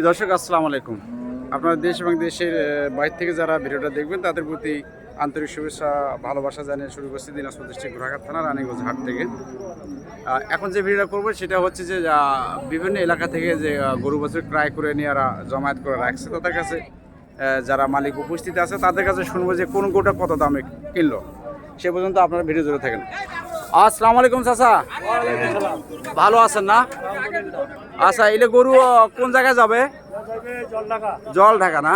দর্শক, আসসালামু আলাইকুম। আপনার দেশ এবং দেশের বাইরে থেকে যারা ভিডিওটা দেখবেন, তাদের প্রতি আন্তরিক শুভেচ্ছা, ভালোবাসা জানিয়ে শুরু করছি দিনাজপুর ডিস্ট্রিক্ট ঘোড়াঘাট থানা রানীগঞ্জ হাট থেকে এখন যে ভিডিওটা করব, সেটা হচ্ছে যে বিভিন্ন এলাকা থেকে যে গরু বছর ক্রয় করে নিয়ে এরা জমায়েত করে রাখছে তাদের কাছে। যারা মালিক উপস্থিত আছে, তাদের কাছে শুনব যে কোন গরুটা কত দামে কিনলো। সে পর্যন্ত আপনারা ভিডিও জুড়ে থাকেন। আসসালামু আলাইকুম চাচা। ভালো আছেন না? আচ্ছা এলে গরু কোন জায়গায় যাবে? জল ঢাকা না?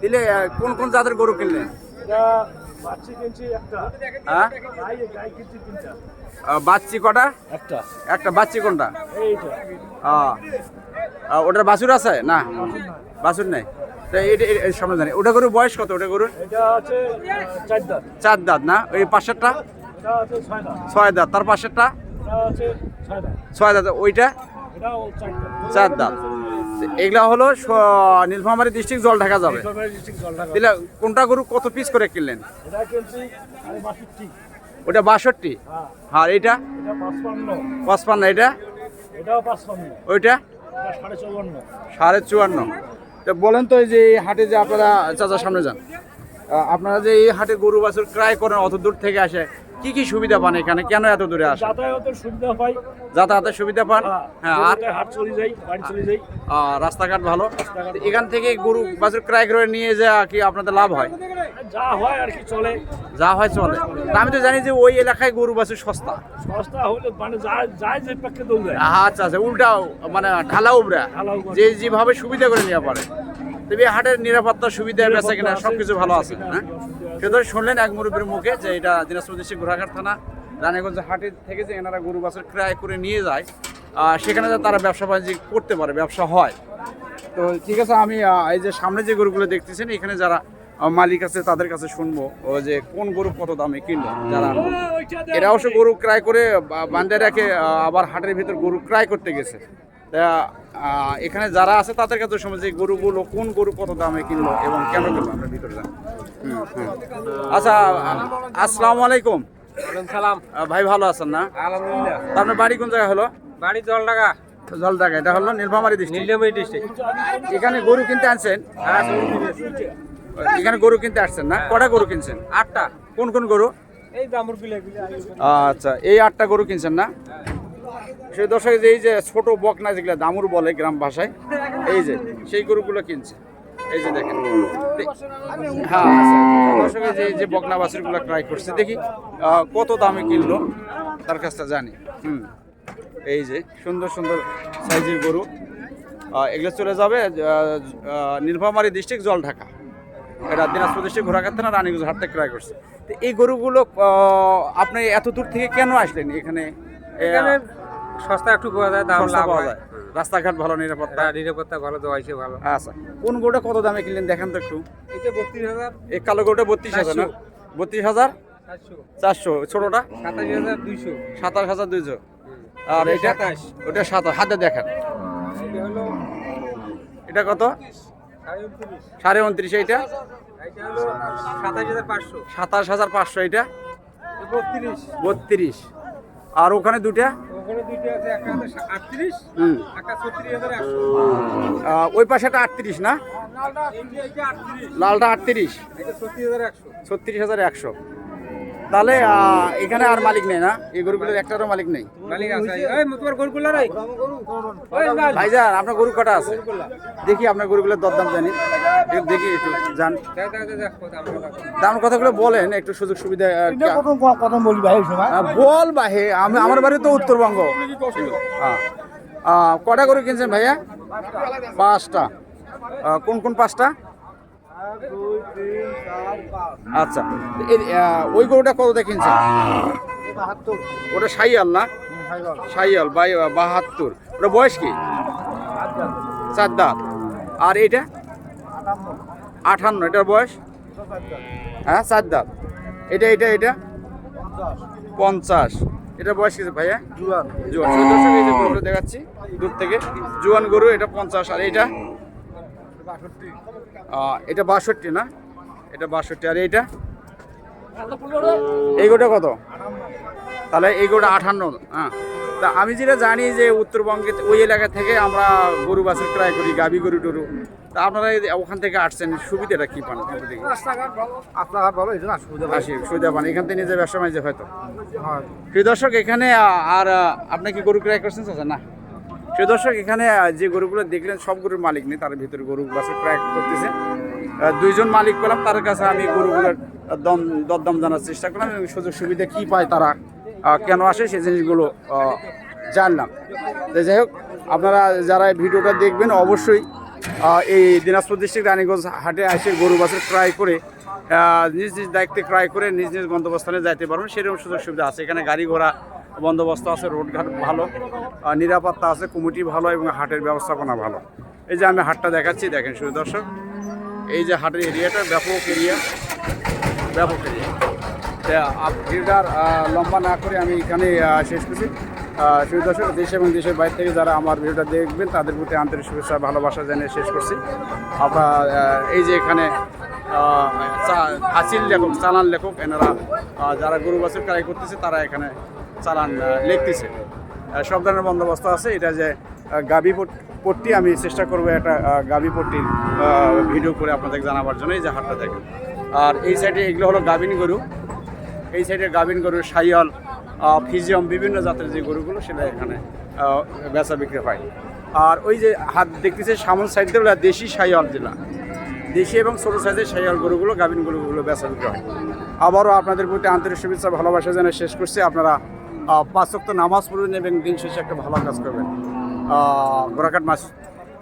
দিলে কোন কোন জাতের গরু কিনলেন? হ্যাঁ? বাচ্চি কটা? একটা। একটা বাচ্চি কোনটা? ওটার বাছুর আছে? না। বাছুর নেই? সামনে জানি ওটা গরুর বয়স কত? ওটা গরুর? চার দাঁত। না? ওই পাশেরটা ছয় দাঁত। তার পাশেরটা? ছয় দাঁত। ওইটা? চার দাঁত। এগুলা হলো নীলফামারী ডিস্ট্রিক্ট জল ঢাকা যাবে। দিলে কোনটা গরু কত পিস করে কিনলেন? ওটা বাষট্টি। হ্যাঁ। আর এইটা? এটা পাঁচপান্ন। এটা ওইটা? সাড়ে চুয়ান্ন। তো বলেন তো এই যে এই হাটে যে আপনারা চাচার সামনে যান আপনারা যে এই হাটে গরু বাছুর ক্রয় করেন অত দূর থেকে আসে কি কি সুবিধা পান এখানে? কেন এত দূরে আসেন? যাতায়াতের সুবিধা পাই। যাতায়াতের সুবিধা পান? হ্যাঁ আর? হাট চলে যাই বাড়ি চলে যাই। রাস্তাঘাট ভালো? এখান থেকে গরু বাছুর ক্রয় করে নিয়ে যা কি আপনাদের লাভ হয়? যা হয় আর কি চলে। যা হয় চলে। আমি তো জানি যে ওই এলাকায় গরু বাছুর সস্তা। সস্তা হলে মানে যায় যে পক্ষে দৌড়ায় আচ্ছা আচ্ছা উল্টা মানে ঢালা উবরা। যে যেভাবে সুবিধা করে নেওয়া পারে। তবে হাটের নিরাপত্তা সুবিধা বেচা কিনা সবকিছু ভালো আছে, হ্যাঁ? সেটা শুনলেন এক মুরব্বীর মুখে যে এটা দিনাজপুর ডিস্ট্রিক্ট ঘোড়াঘাট থানা, রানীগঞ্জ হাটের থেকে যে এনারা গরু বাছুর ক্রয় করে নিয়ে যায় সেখানে তারা ব্যবসা বাণিজ্য করতে পারে, ব্যবসা হয়। তো ঠিক আছে, আমি এই যে সামনে যে গরুগুলো দেখতেছেন, এখানে যারা মালিক আছে তাদের কাছে শুনব যে কোন গরু কত দামে কিনলো, যারা এরা অবশ্য গরু ক্রয় করে বা- বান্ধে রাখে আবার হাটের ভিতর গরু ক্রয় করতে গেছে। এখানে যারা আছে তাদের কাছে শুনব যে গরুগুলো কোন গরু কত দামে কিনলো এবং কেন কিনলো? আমরা ভিতরে যান। আচ্ছা আসসালামু আলাইকুম। সালাম। ভাই ভালো আছেন না? আলহামদুলিল্লাহ। আপনার বাড়ি কোন জায়গায় হলো? বাড়ি জল টাকা এটা হলো নীলফামারী ডিস্ট্রিক্ট নীলমণি ডিস্ট্রিক্ট এখানে গরু কিনতে আনছেন? হ্যাঁ এখানে গরু কিনতে আসছেন না? কটা গরু কিনছেন? আটটা। কোন কোন গরু? আচ্ছা এই আটটা গরু কিনছেন না? সেই দর্শক যে এই যে ছোট বকনা যেগুলো দামুর বলে গ্রাম ভাষায় এই যে সেই গরুগুলো কিনছে। এই যে দেখেন। হ্যাঁ। দর্শক যে যে বকনা বাছুরগুলো ক্রয় করছে দেখি কত দামে কিনলো তার কাছটা জানি। হুম। এই যে সুন্দর সুন্দর সাইজের গরু। এগুলো চলে যাবে নীলফামারী ডিস্ট্রিক্ট জল ঢাকা। এটা দিনাজপুর ডিস্ট্রিক্ট ঘোড়াঘাট থানা রানীগঞ্জ হাট থেকে ক্রয় করছে। তো এই গরুগুলো আপনি এত দূর থেকে কেন আসলেন এখানে? সস্তা একটু পাওয়া যায় দাম লাভ পাওয়া হয়। যায়। রাস্তাঘাট ভালো নিরাপত্তা। হ্যাঁ, নিরাপত্তা ভালো দোয়াইছে ভালো। আচ্ছা কোন গরুটা কত দামে কিনলেন? দেখেন তো একটু। এটা বত্রিশ হাজার। এই কালো গরুটা বত্রিশ হাজার না? বত্রিশ হাজার? চারশো। ছোটটা? সাতাশ হাজার দুইশো। সাতাশ হাজার দুইশো। আর এটা। ওটা সাতাশ। হাতে দেখেন। এটা কত? সাড়ে উনত্রিশ। এইটা? সাতাশ হাজার পাঁচশো। এইটা? বত্রিশ। বত্রিশ। আর ওখানে দুটা ওই পাশেটা আটত্রিশ না? লালটা আটত্রিশ ছত্রিশ হাজার একশো। তাহলে এখানে আর মালিক নেই না? এই গরুগুলোর একটারও মালিক নেই। ভাইজান আপনার গরু কটা আছে? দেখি আপনার গরুগুলোর দরদাম জানি। দেখি একটু জান। দাম কথাগুলো বলেন একটু সুযোগ সুবিধা বলি বাহে আমি আমার বাড়ি তো উত্তরবঙ্গ। হ্যাঁ কটা গরু কিনছেন ভাইয়া? পাঁচটা। কোন কোন পাঁচটা? আচ্ছা ওই গরুটা কতটা কিনছেন? ওটা সাইয়াল না? সাইয়াল। বাই বাহাত্তর। ওটা বয়স কি? চার দাঁত। আর এইটা? আঠান্ন এটার বয়স? হ্যাঁ চার দাঁত। এটা এটা এটা? পঞ্চাশ। এটা বয়স কিছু ভাইয়া? জুয়ান। জুয়ান। দেখাচ্ছি দূর থেকে। জুয়ান গরু এটা পঞ্চাশ। আর এটা এটা বাষট্টি না? এটা বাষট্টি। আর এইটা? এই গোটা কত? তাহলে এই গোটা আঠান্ন। হ্যাঁ। তা আমি যেটা জানি যে উত্তরবঙ্গে ওই এলাকা থেকে আমরা গরু বাছুর ক্রয় করি গাবি গরু টরু। তা আপনারা ওখান থেকে আসছেন সুবিধাটা কী পান এখান রাস্তাঘাট ভালো। এই জন্য সুবিধা পান। এখান থেকে নিজে ব্যবসা বাণিজ্য হয়তো হয়। প্রিয় দর্শক এখানে আর আপনি কি গরু ক্রয় করছেন চাচা? না। প্রিয় দর্শক, এখানে যে গরুগুলো দেখলেন, সব গরুর মালিক নেই, তার ভিতরে গরু বাছুর ক্রয় করতেছে। দুইজন মালিক পেলাম, তার কাছে আমি গরুগুলোর দম, দরদাম জানার চেষ্টা করলাম এবং সুযোগ সুবিধা কী পায় তারা কেন আসে সেই জিনিসগুলো জানলাম। যাই হোক, আপনারা যারা ভিডিওটা দেখবেন, অবশ্যই এই দিনাজপুর ডিস্ট্রিক্ট রানীগঞ্জ হাটে এসে গরু বাছুর ক্রয় করে নিজ নিজ দায়িত্বে ক্রয় করে নিজ নিজ গন্তব্যস্থানে যাইতে পারবেন, সেরকম সুযোগ সুবিধা আছে। এখানে গাড়ি ঘোড়া বন্দোবস্ত আছে, রোডঘাট ভালো নিরাপত্তা আছে, কমিটি ভালো এবং হাটের ব্যবস্থাপনা ভালো। এই যে আমি হাটটা দেখাচ্ছি, দেখেন শুধু দর্শক, এই যে হাটের এরিয়াটা ব্যাপক এরিয়া ব্যাপক এরিয়া। ভিড়টার লম্বা না করে আমি এখানে শেষ করছি। শুধু দর্শক, দেশ এবং দেশের বাইরে থেকে যারা আমার ভিডিওটা দেখবেন, তাদের প্রতি আন্তরিক শুভেচ্ছা, ভালোবাসা জানিয়ে শেষ করছি। আপনার এই যে এখানে হাসিল লেখক, চালান লেখক, এনারা যারা গরু বাছুর ক্রয় করতেছে, তারা এখানে চালান লিখতেছে। সব ধরনের বন্দোবস্ত আছে। এটা যে গাবি পট্টি, আমি চেষ্টা করব একটা গাবি পট্টির ভিডিও করে আপনাদের জানাবার জন্য এই যে হাটটা দেখেন। আর এই সাইডে এগুলো হলো গাভিন গরু। এই সাইডে গাভিন গরু, সাইয়াল ফিজিয়াম, বিভিন্ন জাতের যে গরুগুলো সেটা এখানে বেচা বিক্রি হয়। আর ওই যে হাত দেখতেছে, সামন সাইডে ওটা দেশি সাইয়াল জেলা। দেশি এবং ছোটো সাইজের সাইয়াল গরুগুলো গাভিন গরুগুলো বেচা বিক্রি হয়। আবারও আপনাদের প্রতি আন্তরিক শুভেচ্ছা, ভালোবাসা জানিয়ে শেষ করছি। আপনারা পাঁচ ওয়াক্ত নামাজ পড়বেন এবং দিন শেষে একটা ভালো কাজ করবেন। আহ, গোরাকাট মাছ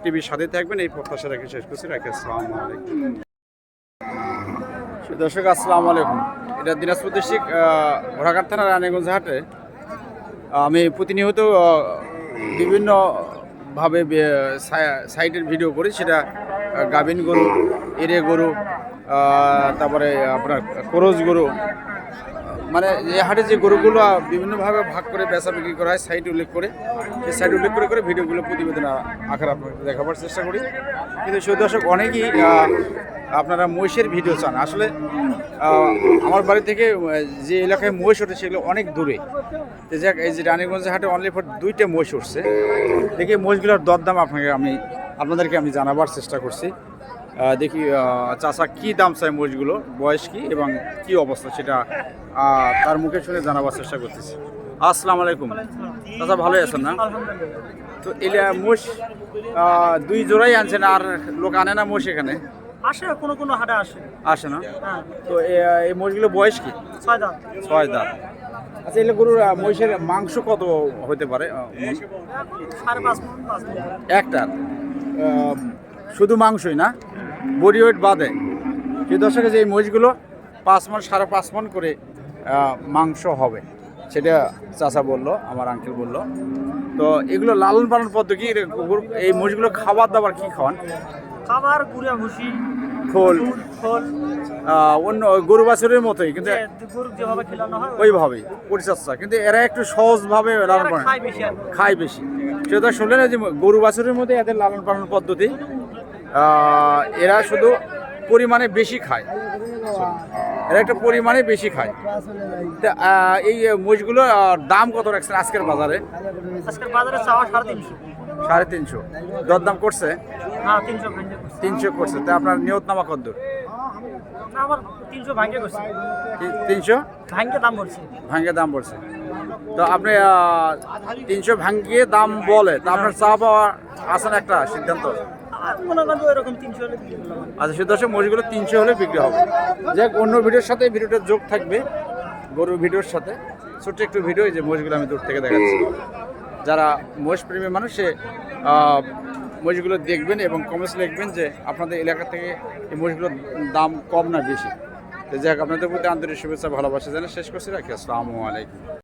টিভির সাথে থাকবেন এই প্রত্যাশা রেখে শেষ করছি। রাখি আসসালামু আলাইকুম। দর্শক আসসালামু আলাইকুম। এটা দিনাজপুর ডিস্ট্রিক্ট ঘোড়াঘাট থানা রানীগঞ্জ হাটে। আমি প্রতিনিয়ত বিভিন্নভাবে সাইটের ভিডিও করি। সেটা গাভিন গরু এরে গরু তারপরে আপনার করজ গরু মানে এই হাটে যে গরুগুলো বিভিন্নভাবে ভাগ করে বেচা বিক্রি করা হয় সাইট উল্লেখ করে সেই সাইট উল্লেখ করে করে ভিডিওগুলো প্রতিবেদন আকার দেখাবার চেষ্টা করি। কিন্তু সেই দর্শক, অনেকেই আপনারা মহিষের ভিডিও চান। আসলে আমার বাড়ি থেকে যে এলাকায় মহিষ ওঠে সেগুলো অনেক দূরে। যাক, এই যে রানীগঞ্জ হাটে অনলি ফর দুইটা মহিষ উঠছে। দেখি মহিষগুলোর দরদাম আপনাকে আমি, আপনাদেরকে আমি জানাবার চেষ্টা করছি। দেখি চাচা কি দাম চায় মহিষগুলো বয়স কি এবং কি অবস্থা সেটা তার মুখে শুনে জানাবার চেষ্টা করতেছি। আসসালামু আলাইকুম। চাচা ভালোই আছেন না? তো এলা মোষ দুই জোড়াই আনছেন আর লোক আনে না মোষ এখানে? আসে কোনো কোনো হাটে আসে। আসে না? হ্যাঁ। তো এই মোষগুলো বয়স কি? ছয় দাম ছয় দাঁত। আচ্ছা এগুলো গরুর মহিষের মাংস কত হতে পারে? একটার আহ, শুধু মাংসই না বডি ওয়েট বাদে। কিন্তু দর্শকের যে এই মহিষগুলো পাঁচ মন সাড়ে পাঁচ মন করে মাংস হবে। সেটা চাচা বলল আমার আঙ্কেল বলল। তো এগুলো লালন পালন পদ্ধতি এই মহিষগুলো খাবার দাবার কি খাওয়ান? খাবার গুড়িয়া ভুসি খোল। খোল। অন্য গরু বাছুরের মতোই কিন্তু ওইভাবেই পরিচর্যা। কিন্তু এরা একটু সহজভাবে লালন পালন খায় বেশি সেটা শুনলেন যে গরু বাছুরের মধ্যে এদের লালন পালন পদ্ধতি। এরা শুধু পরিমাণে বেশি খায়। এরা একটা পরিমাণে বেশি খায়। তা, এই মোষগুলো দাম কত রাখছেন আজকের বাজারে? আজকের বাজারে চাওয়া সাড়ে তিনশো। সাড়ে তিনশো। দরদাম করছে? তিনশো করছে। তা আপনার নিয়তনামা কত না, আমার তিনশো ভাঙ্গে দাম করছে ভাঙ্গে দাম পড়ছে তো আপনি তিনশো ভাঙ্গিয়ে দাম বলে তা আপনার চা পাওয়া আসেন একটা সিদ্ধান্ত? আচ্ছা সে দর্শক, মহিষগুলো তিনশো হলে বিক্রি হবে। যাক, অন্য ভিডিওর সাথে ভিডিওটা যোগ থাকবে, গরুর ভিডিওর সাথে। ছোট্ট একটু ভিডিও যে মহিষগুলো আমি দূর থেকে দেখাচ্ছি। যারা মহিষ প্রেমী মানুষ, সে মহিষগুলো দেখবেন এবং কমেন্টস লিখবেন যে আপনাদের এলাকা থেকে এই মহিষগুলোর দাম কম না বেশি। তো যাক আপনাদের প্রতি আন্তরিক শুভেচ্ছা, ভালোবাসা জানা শেষ করছি। রাখি। আসসালামু আলাইকুম।